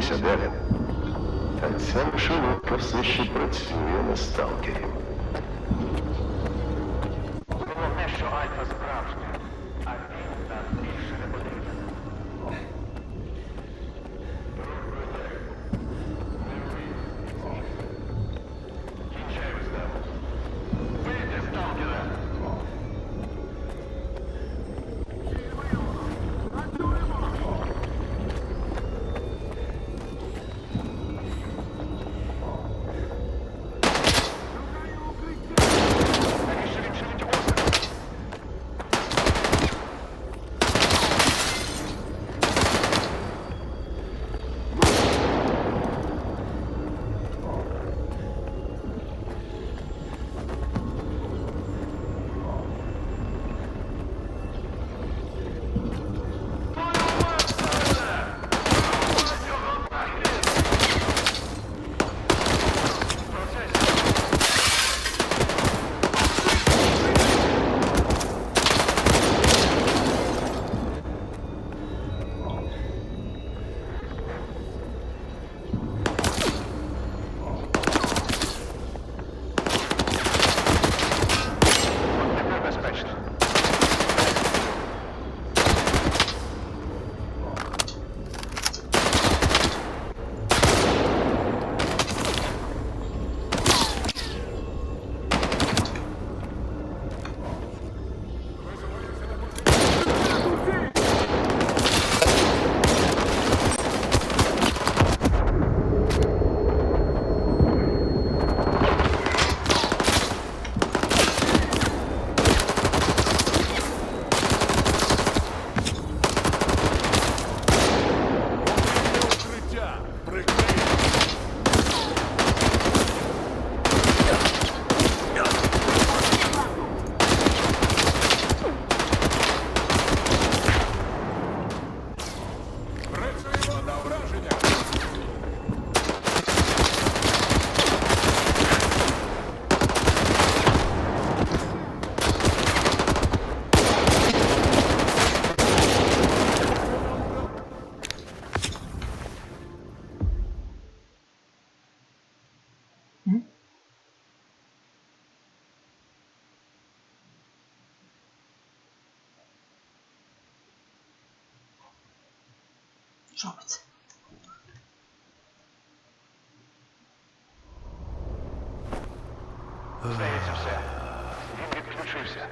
Дивися, далі. Та ця мишеловка все ще працює на сталкерів. Що робиться? Здається, все. Він відключився.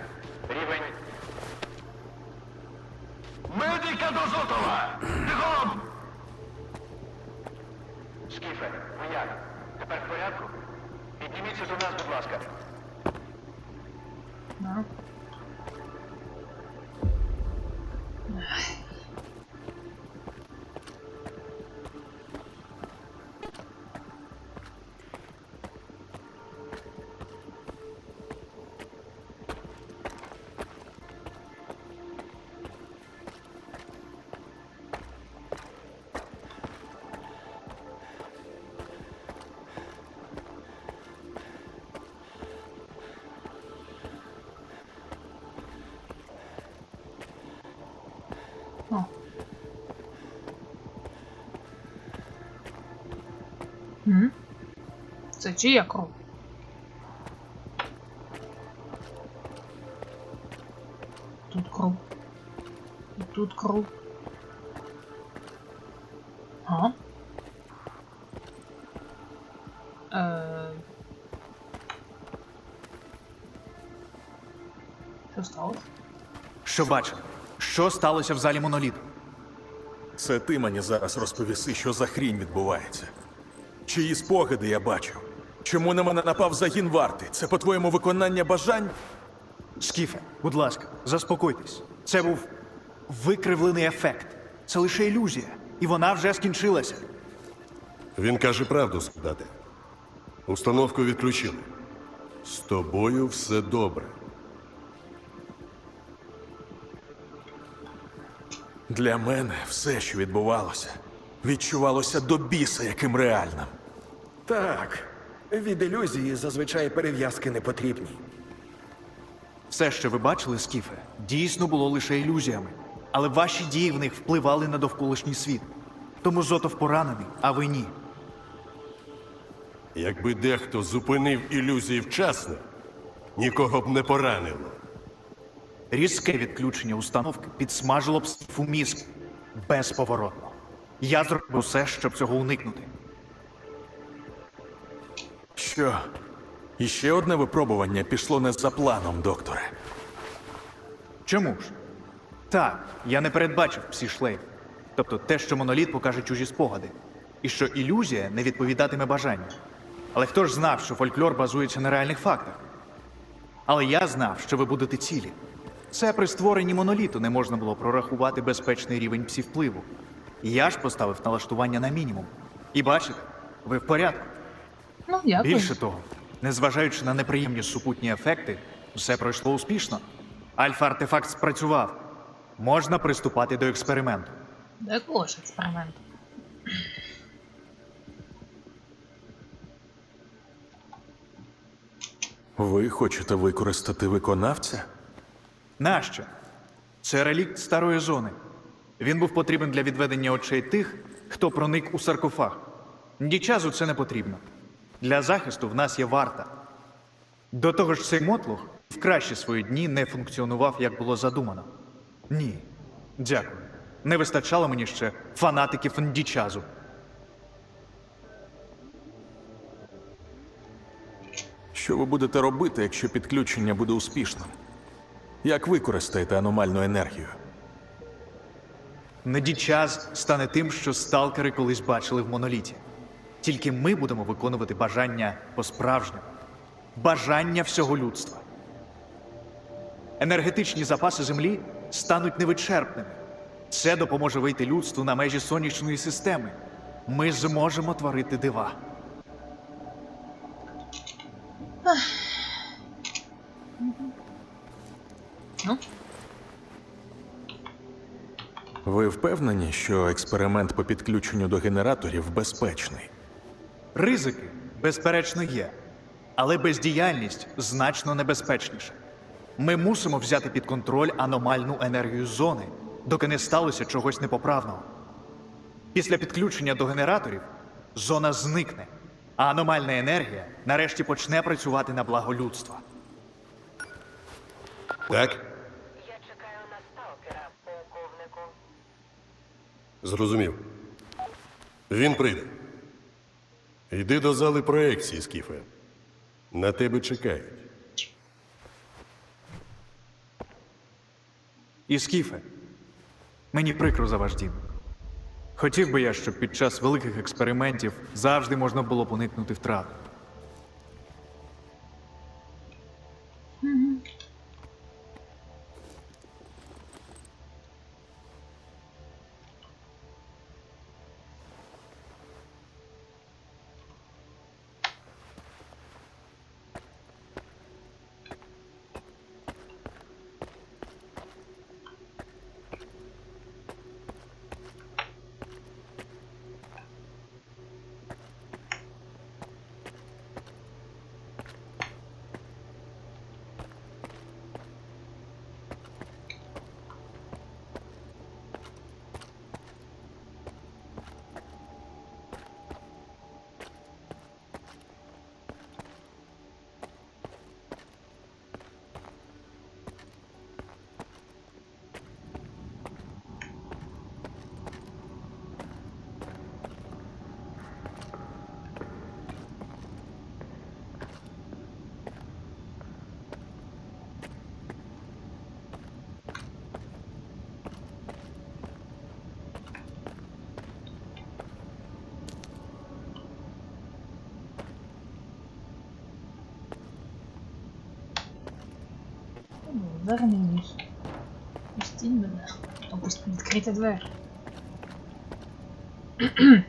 О. М? Це чия кров? Тут кров. І тут кров. А? Е... Що сталося? Що бачили? Що сталося в залі моноліту? Це ти мені зараз розповіси, що за хрінь відбувається. Чиї спогади я бачу? Чому на мене напав загін варти? Це, по-твоєму, виконання бажань? Скіфе, будь ласка, заспокойтесь. Це був викривлений ефект. Це лише ілюзія, і вона вже скінчилася. Він каже правду, солдати. Установку відключили. З тобою все добре. Для мене все, що відбувалося, відчувалося до біса яким реальним. Так, від ілюзії зазвичай перев'язки не потрібні. Все, що ви бачили, Скіфе, дійсно було лише ілюзіями, але ваші дії в них впливали на довколишній світ. Тому Зотов поранений, а ви ні. Якби дехто зупинив ілюзії вчасно, нікого б не поранило. Різке відключення установки підсмажило б скіфу мізк безповоротно. Я зробив все, щоб цього уникнути. Що? Іще одне випробування пішло не за планом, докторе. Чому ж? Так, я не передбачив псі-шлейф. Тобто те, що моноліт покаже чужі спогади, і що ілюзія не відповідатиме бажанню. Але хто ж знав, що фольклор базується на реальних фактах? Але я знав, що ви будете цілі. Це при створенні моноліту не можна було прорахувати безпечний рівень псі-впливу. Я ж поставив налаштування на мінімум. І бачите, ви в порядку. Ну, дякую. Більше того, незважаючи на неприємні супутні ефекти, все пройшло успішно. Альфа-артефакт спрацював. Можна приступати до експерименту. До якого ж експерименту? Ви хочете використати виконавця? Нащо? Це релікт старої зони. Він був потрібен для відведення очей тих, хто проник у саркофаг. Дічазу це не потрібно. Для захисту в нас є варта. До того ж, цей мотлух в кращі свої дні не функціонував, як було задумано. Ні. Дякую. Не вистачало мені ще фанатиків Ндічазу. Що ви будете робити, якщо підключення буде успішним? Як використаєте аномальну енергію? Недічас стане тим, що сталкери колись бачили в моноліті. Тільки ми будемо виконувати бажання по-справжньому, бажання всього людства. Енергетичні запаси Землі стануть невичерпними. Це допоможе вийти людству на межі сонячної системи. Ми зможемо творити дива. Ну, Ви впевнені, що експеримент по підключенню до генераторів безпечний? Ризики, безперечно, є, але бездіяльність значно небезпечніша. Ми мусимо взяти під контроль аномальну енергію зони, доки не сталося чогось непоправного. Після підключення до генераторів зона зникне, а аномальна енергія нарешті почне працювати на благо людства. Так? Я чекаю на сталкера, полковнику. Зрозумів. Він прийде. Йди до зали проекції, Скіфе. На тебе чекають. І Скіфе, мені прикро за ваш дім. Хотів би я, щоб під час великих експериментів завжди можна було б уникнути втрат. ну, вернись. Пустіть мене. Опустіть відкрити двері.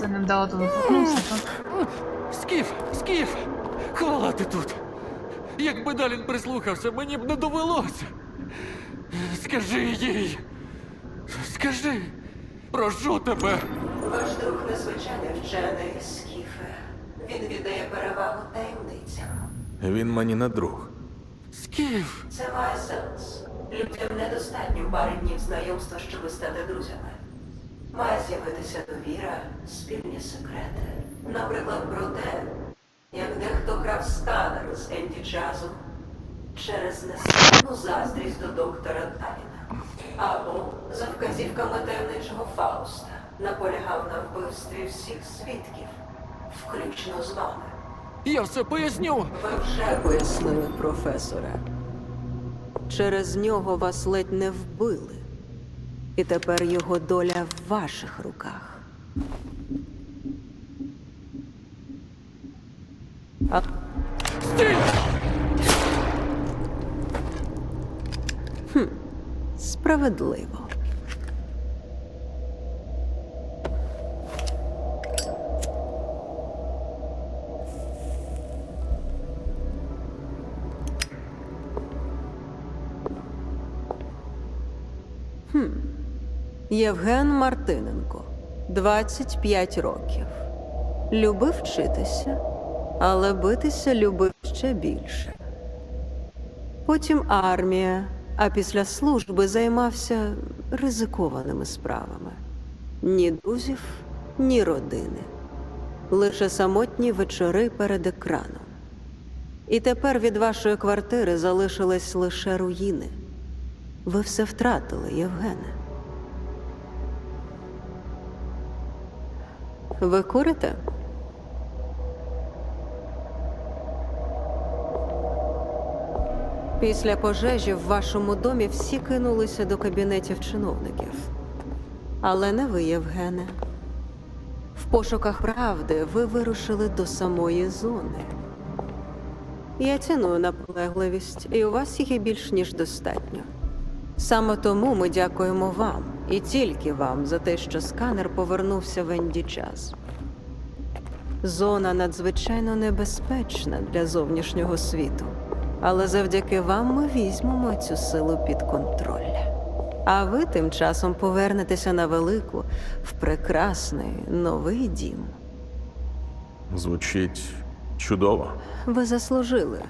Це не вдало телепортнувся, так? Скіф, скіф! Хвала ти тут! Якби Далін прислухався, мені б не довелося. Скажи їй. Скажи. Прошу тебе. Ваш друг незвичайний вчений Скіфе. Він віддає перевагу таємницям. Він мені не друг. Скіф. Це сенс. Людям недостатньо пари днів знайомства, щоб стати друзями. Має з'явитися довіра, спільні секрети. Наприклад, про те, як дехто крав сканер з Енді Джазу через несильну заздрість до доктора Таліна. Або за вказівками таємничого Фауста наполягав на вбивстві всіх свідків, включно з вами. Я все поясню. Ви вже пояснили, професоре. Через нього вас ледь не вбили. І тепер його доля в ваших руках. А Стій! справедливо. Хм. Євген Мартиненко, 25 років. Любив вчитися, але битися любив ще більше. Потім армія, а після служби займався ризикованими справами. Ні друзів, ні родини. Лише самотні вечори перед екраном. І тепер від вашої квартири залишились лише руїни. Ви все втратили, Євгене. Ви курите? Після пожежі в вашому домі всі кинулися до кабінетів чиновників. Але не ви, Євгене. В пошуках правди ви вирушили до самої зони. Я ціную наполегливість, і у вас її більш ніж достатньо. Саме тому ми дякуємо вам і тільки вам за те, що сканер повернувся в Енді час. Зона надзвичайно небезпечна для зовнішнього світу, але завдяки вам ми візьмемо цю силу під контроль. А ви тим часом повернетеся на велику в прекрасний новий дім. Звучить чудово. Ви заслужили.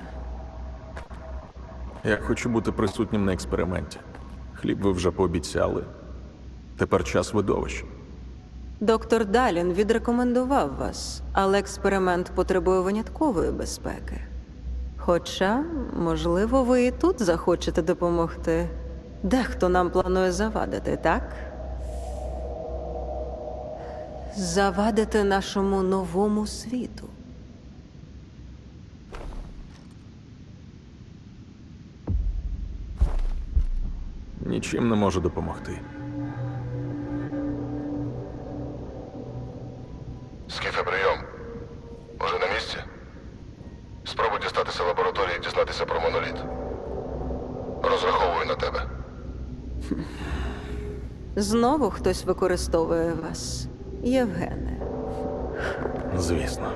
Я хочу бути присутнім на експерименті. Хліб ви вже пообіцяли. Тепер час видовищ. Доктор Далін відрекомендував вас, але експеримент потребує виняткової безпеки. Хоча, можливо, ви і тут захочете допомогти. Дехто нам планує завадити, так? Завадити нашому новому світу. Нічим не можу допомогти. Скіфе, прийом. Уже на місці? Спробуй дістатися лабораторії і дізнатися про моноліт. Розраховую на тебе. Знову хтось використовує вас, Євгене. Звісно.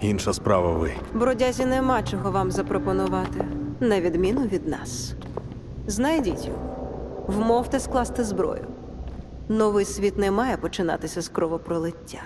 Інша справа ви. Бродязі нема чого вам запропонувати, на відміну від нас. Знайдіть його, вмовте скласти зброю. Новий світ не має починатися з кровопролиття.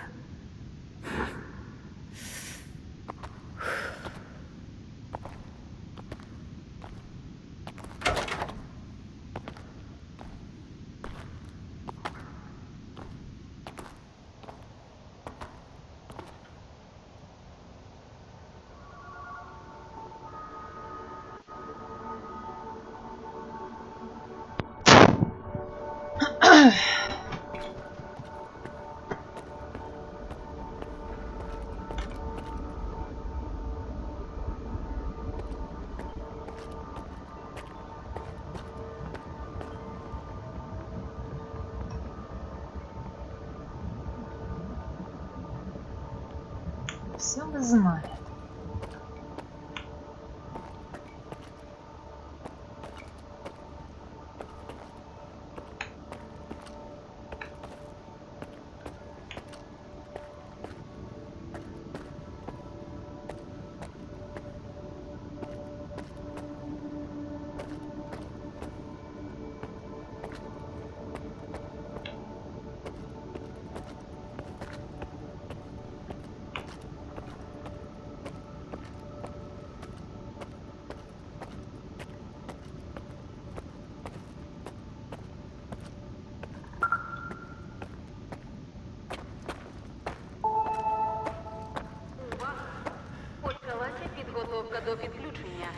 До підключення.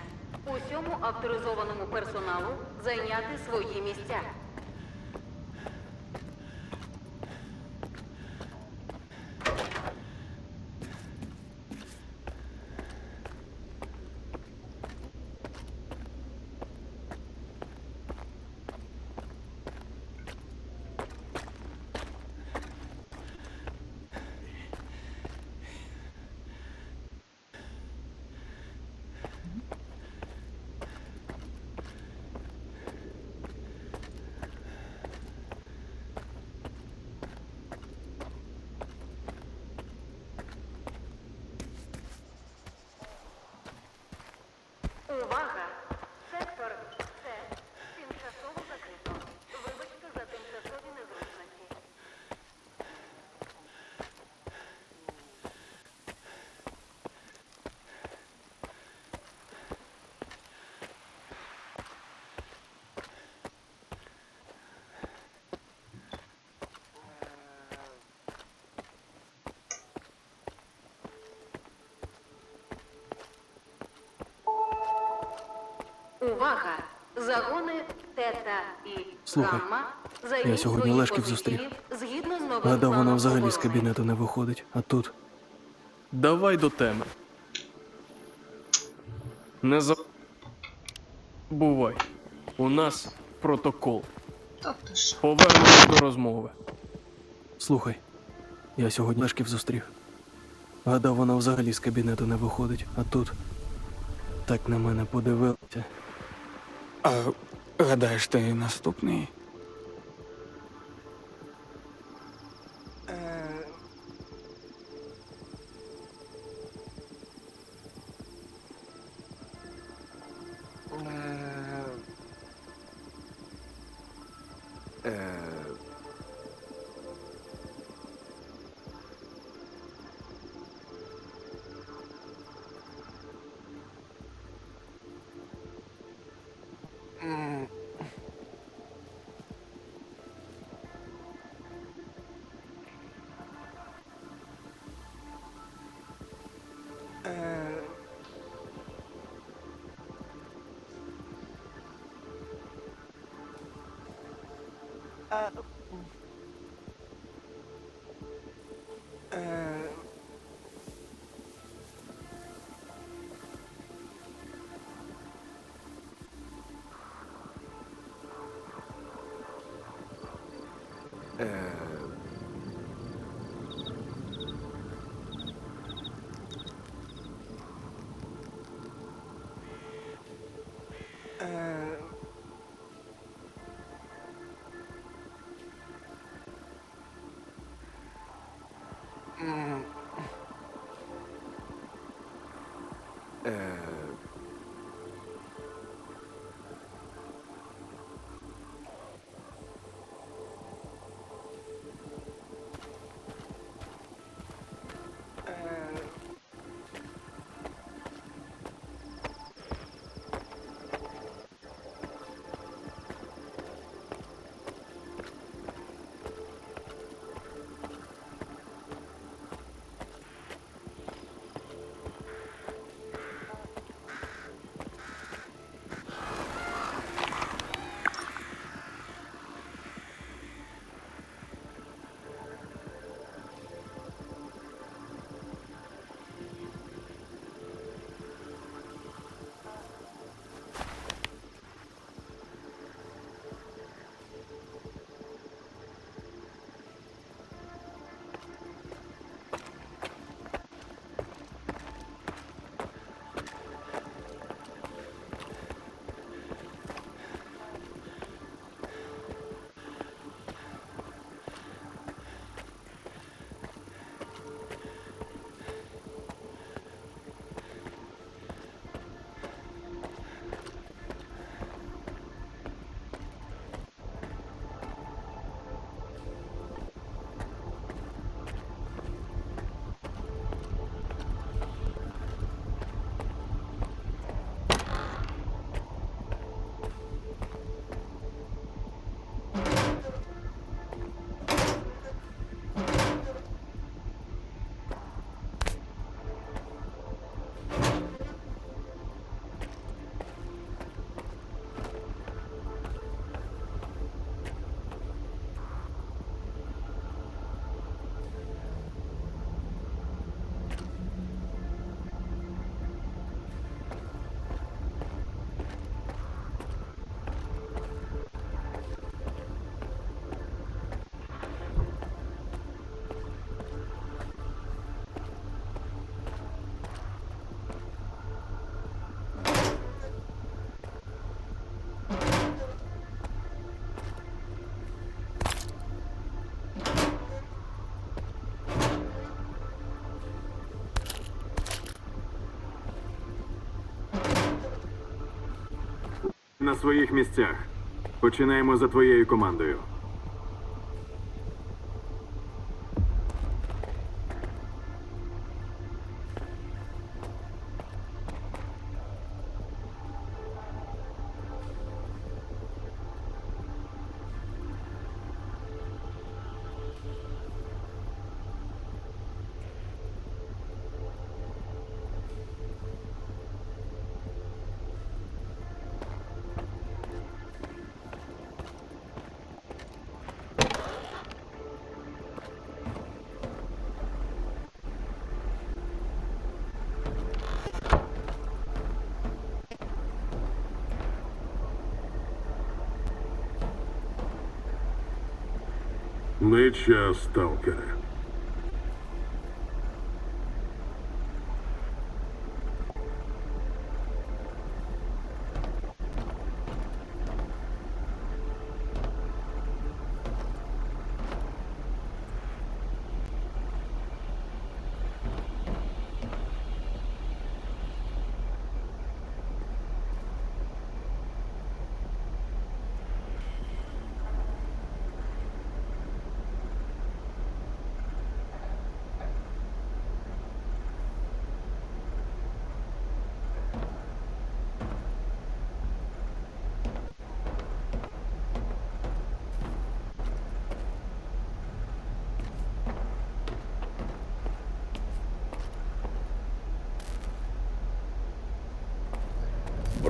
Усьому авторизованому персоналу зайняти свої місця. Увага! Увага! Загони Тета і Слухай, Гамма я сьогодні Лешків зустрів. Згідно з новим Гадав, вона взагалі з кабінету не виходить, а тут. Давай до теми. Не за... Бувай. У нас протокол. Тобто? Повернемось до розмови. Слухай, я сьогодні Лешків зустрів. Гадав, вона взагалі з кабінету не виходить, а тут. Так на мене подивилася. А гадаєш, ти наступний? 呃嗯呃呃 На своїх місцях. Починаємо за твоєю командою. Не час,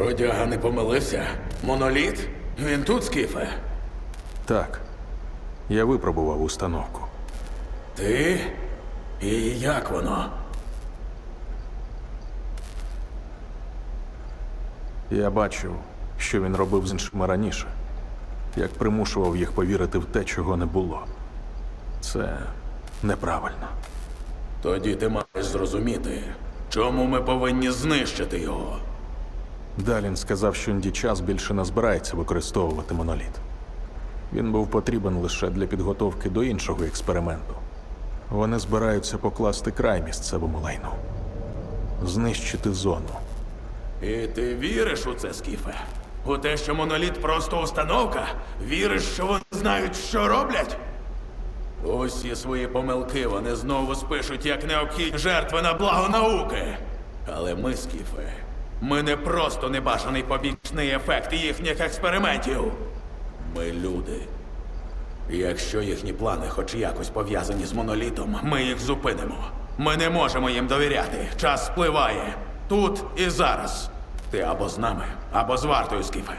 Бродяга не помилився. Моноліт? Він тут, Скіфе? Так. Я випробував установку. Ти? І як воно? Я бачив, що він робив з іншими раніше, як примушував їх повірити в те, чого не було. Це неправильно. Тоді ти маєш зрозуміти, чому ми повинні знищити його. Далін сказав, що час більше не збирається використовувати моноліт. Він був потрібен лише для підготовки до іншого експерименту. Вони збираються покласти край місцевому лайну, знищити зону. І ти віриш у це, Скіфе? У те, що моноліт просто установка? Віриш, що вони знають, що роблять? Усі свої помилки вони знову спишуть як необхідні жертви на благо науки. Але ми, Скіфе, ми не просто небажаний побічний ефект їхніх експериментів. Ми люди. Якщо їхні плани хоч якось пов'язані з монолітом, ми їх зупинимо. Ми не можемо їм довіряти. Час спливає. Тут і зараз. Ти або з нами, або з вартою, Скіфе.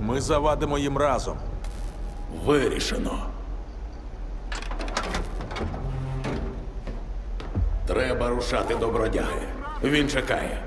Ми завадимо їм разом. Вирішено. Треба рушати добродяги. Він чекає.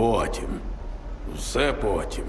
Потім. Все потім.